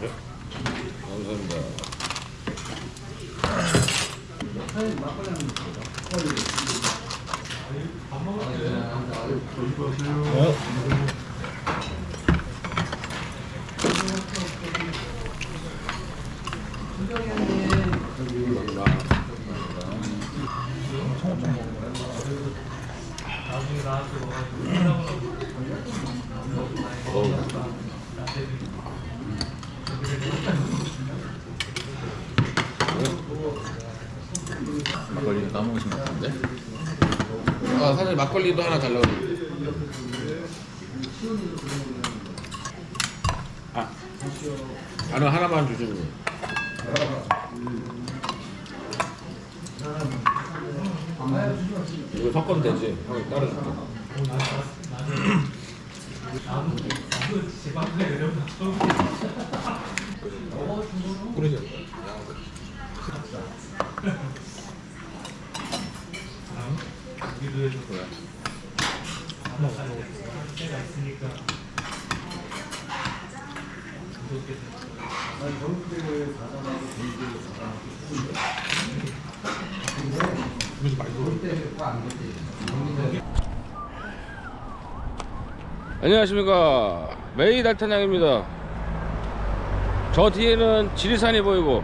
감사합니다. 막걸리는 까먹으신 것 같은데? 아 사장님 막걸리도 하나 달라고. 아, 다른 하나만 주시면. 이거 섞으면 되지. 형이 따로 줄게. 뿌리죠. 안녕하십니까. 메이 달탄양입니다. 저 뒤에는 지리산이 보이고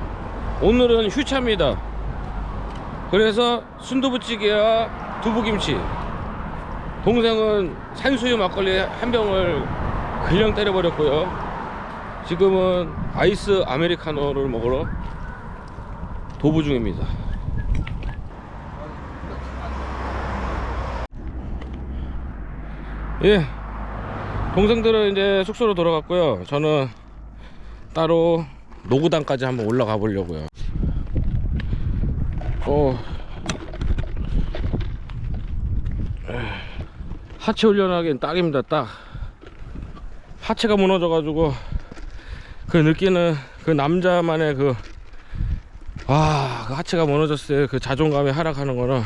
오늘은 휴차입니다. 그래서 순두부찌개와 두부김치 동생은 산수유 막걸리 한 병을 그냥 때려버렸고요 지금은 아이스 아메리카노를 먹으러 도부 중입니다 예 동생들은 이제 숙소로 돌아갔고요. 저는 따로 노구단까지 한번 올라가 보려고요. 어. 하체 훈련하기엔 딱입니다. 딱. 하체가 무너져 가지고 그 느끼는 그 남자만의 그 아, 그 하체가 무너졌을 때그 자존감이 하락하는 거는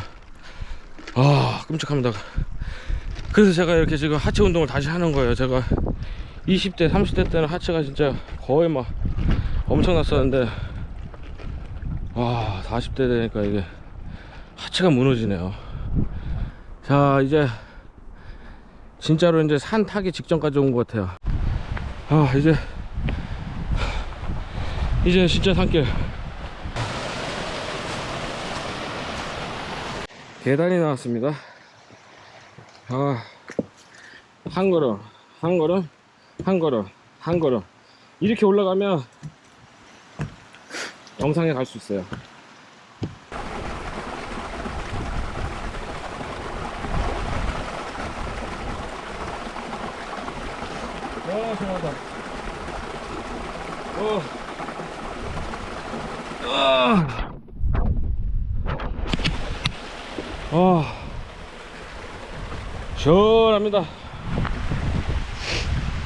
아, 끔찍합니다. 그래서 제가 이렇게 지금 하체 운동을 다시 하는 거예요. 제가 20대, 30대 때는 하체가 진짜 거의 막 엄청났었는데, 와, 40대 되니까 이게 하체가 무너지네요. 자, 이제 진짜로 이제 산 타기 직전까지 온 것 같아요. 아, 이제, 이제 진짜 산길. 계단이 나왔습니다. 아, 한 걸음, 한 걸음, 한 걸음, 한 걸음. 이렇게 올라가면 영상에 갈 수 있어요. 와, 시원하다. 어. 아. 아. 시원합니다.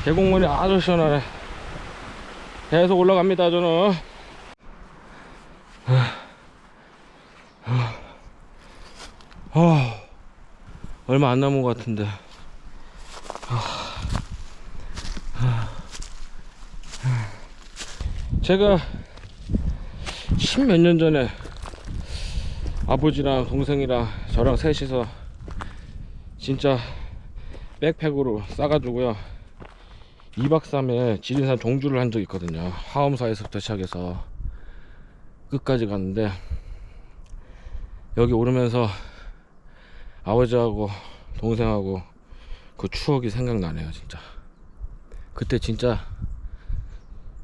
계곡물이 아주 시원하네. 계속 올라갑니다, 저는. 아, 얼마 안 남은 것 같은데. 제가 십몇 년 전에 아버지랑 동생이랑 저랑 셋이서 진짜 백팩으로 싸가지고요. 2박 3일 지리산 종주를 한 적이 있거든요. 하엄사에서부터 시작해서 끝까지 갔는데 여기 오르면서 아버지하고 동생하고 그 추억이 생각나네요 진짜. 그때 진짜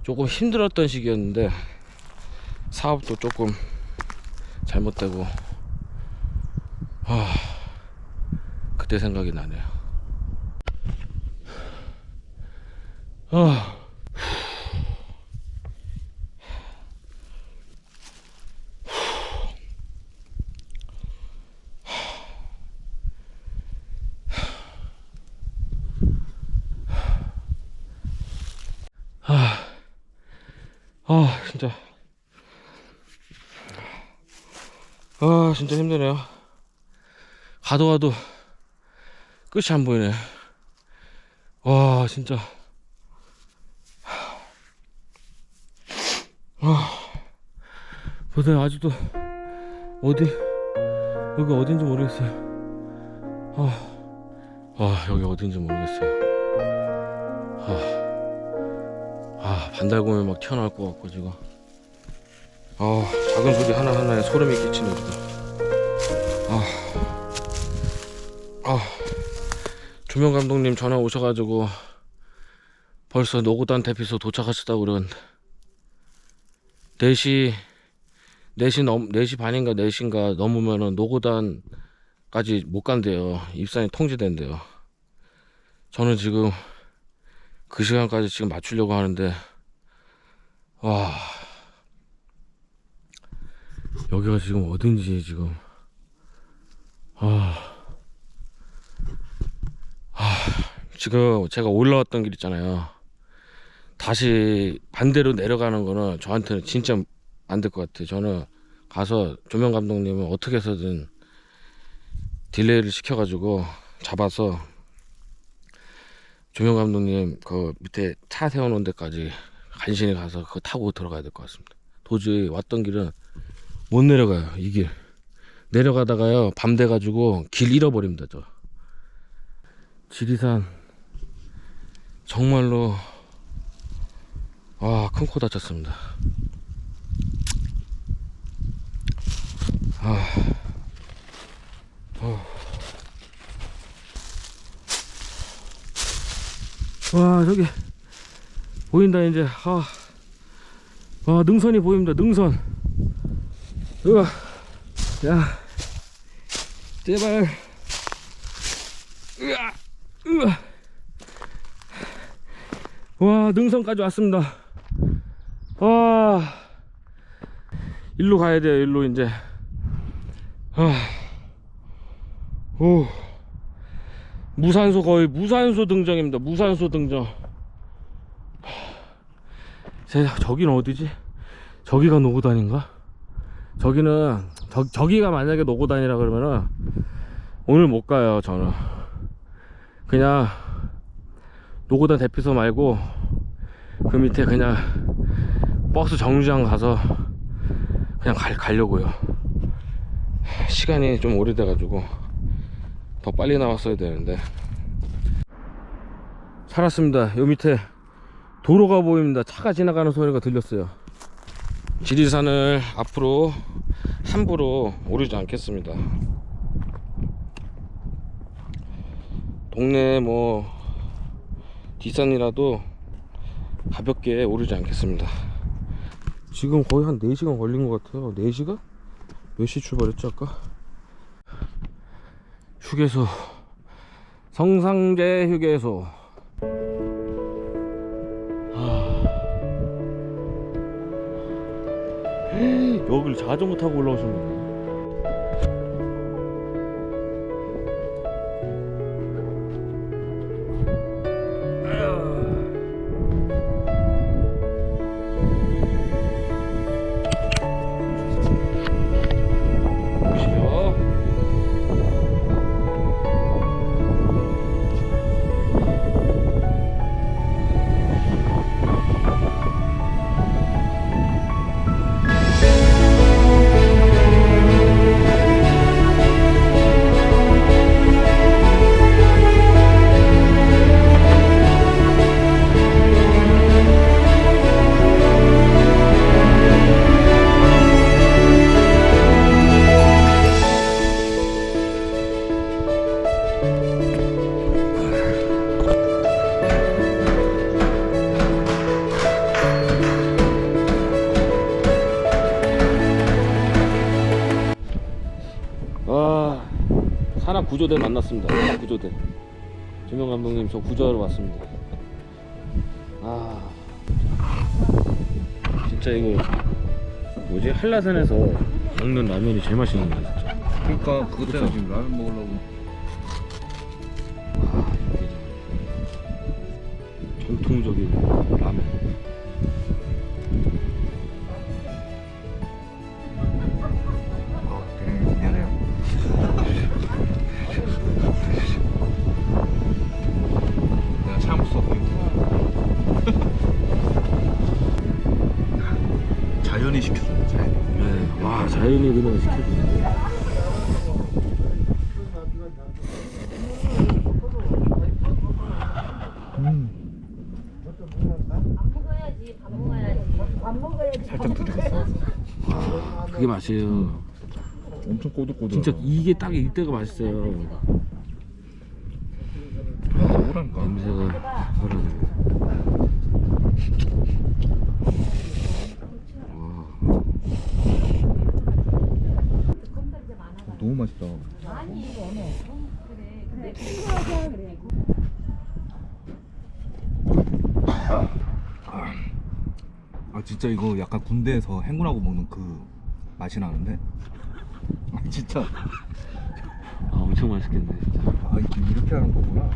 조금 힘들었던 시기였는데 사업도 조금 잘못되고 아 그때 생각이 나네요. 아. 아, 아 진짜. 아 진짜 힘드네요. 가도 가도 끝이 안 보이네. 와 진짜. 아 보세요. 아직도 어디 여기 어딘지 모르겠어요. 아, 아 여기 어딘지 모르겠어요. 아. 아 반달곰이 막 튀어나올 것 같고 지금. 아 작은 소리 하나하나에 소름이 끼치네 지금 아, 아. 조명 감독님 전화 오셔가지고 벌써 노고단 대피소 도착하셨다고 그러는데. 4시 4시 넘 4시 반인가 4시인가 넘으면은 노고단까지 못 간대요. 입산이 통제된대요. 저는 지금 그 시간까지 지금 맞추려고 하는데 와 여기가 지금 어딘지 지금 아, 아 지금 제가 올라왔던 길 있잖아요. 다시 반대로 내려가는 거는 저한테는 진짜 안 될 것 같아요. 저는 가서 조명 감독님은 어떻게 해서든 딜레이를 시켜가지고 잡아서 조명 감독님 그 밑에 차 세워놓은 데까지 간신히 가서 그거 타고 들어가야 될 것 같습니다. 도저히 왔던 길은 못 내려가요. 이 길. 내려가다가요 밤 돼가지고 길 잃어버립니다. 저 지리산 정말로 아, 큰 코 다쳤습니다. 아, 와, 저기 보인다 이제. 아, 와, 능선이 보입니다. 능선. 으아, 야, 제발. 으아, 으아. 와 능선까지 왔습니다 와 일로 가야 돼요 일로 이제 아, 오 무산소 거의 무산소 등정입니다. 무산소 등정 제 저기는 어디지? 저기가 노고단인가? 저기는 저, 저기가 만약에 노고단이라 그러면은 오늘 못 가요 저는. 그냥 노고단 대피소 말고 그 밑에 그냥 버스 정류장 가서 그냥 갈, 가려고요. 시간이 좀 오래돼 가지고 더 빨리 나왔어야 되는데. 살았습니다. 요 밑에 도로가 보입니다. 차가 지나가는 소리가 들렸어요. 지리산을 앞으로 함부로 오르지 않겠습니다. 동네 뭐 뒷산이라도 가볍게 오르지 않겠습니다. 지금 거의 한 4시간 걸린 것 같아요. 4시간? 몇 시 출발했지 아까? 휴게소. 성상제 휴게소. 하... 여기를 자전거 타고 올라오셨네. 보 구조대 만났습니다. 구조대. 조명 감독님 저 구조하러 왔습니다. 아 진짜 이거 뭐지 한라산에서 먹는 라면이 제일 맛있는 거야 진짜. 그러니까 그것 때문에 그쵸? 지금 라면 먹으려고 아 이게 전통적인 라면. 자연이 네. 와 자연이 그냥 시켜주네 살짝 부족했어. 그게 맛이에요 엄청 꼬들꼬들. 진짜 이게 딱 이때가 맛있어요 뭐랄까. 냄새가 그러네 너무 맛있다. 아 진짜 이거 약간 군대에서 행군하고 먹는 그 맛이 나는데. 아 진짜. 아 엄청 맛있겠네 진짜 아 이게 이렇게 하는 거구나.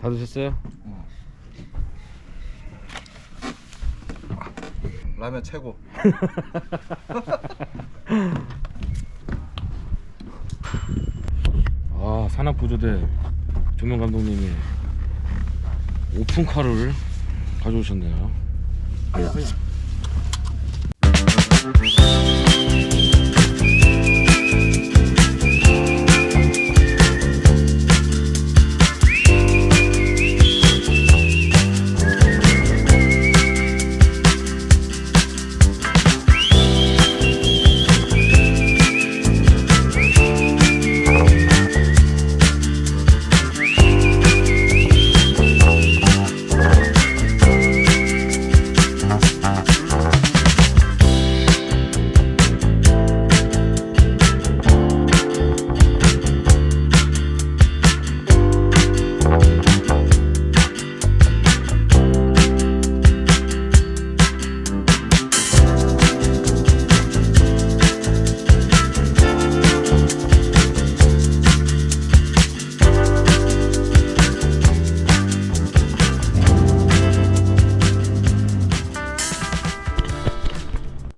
다 드셨어요? 라면 최고. 아 산악부조대 조명 감독님이 오픈카를 가져오셨네요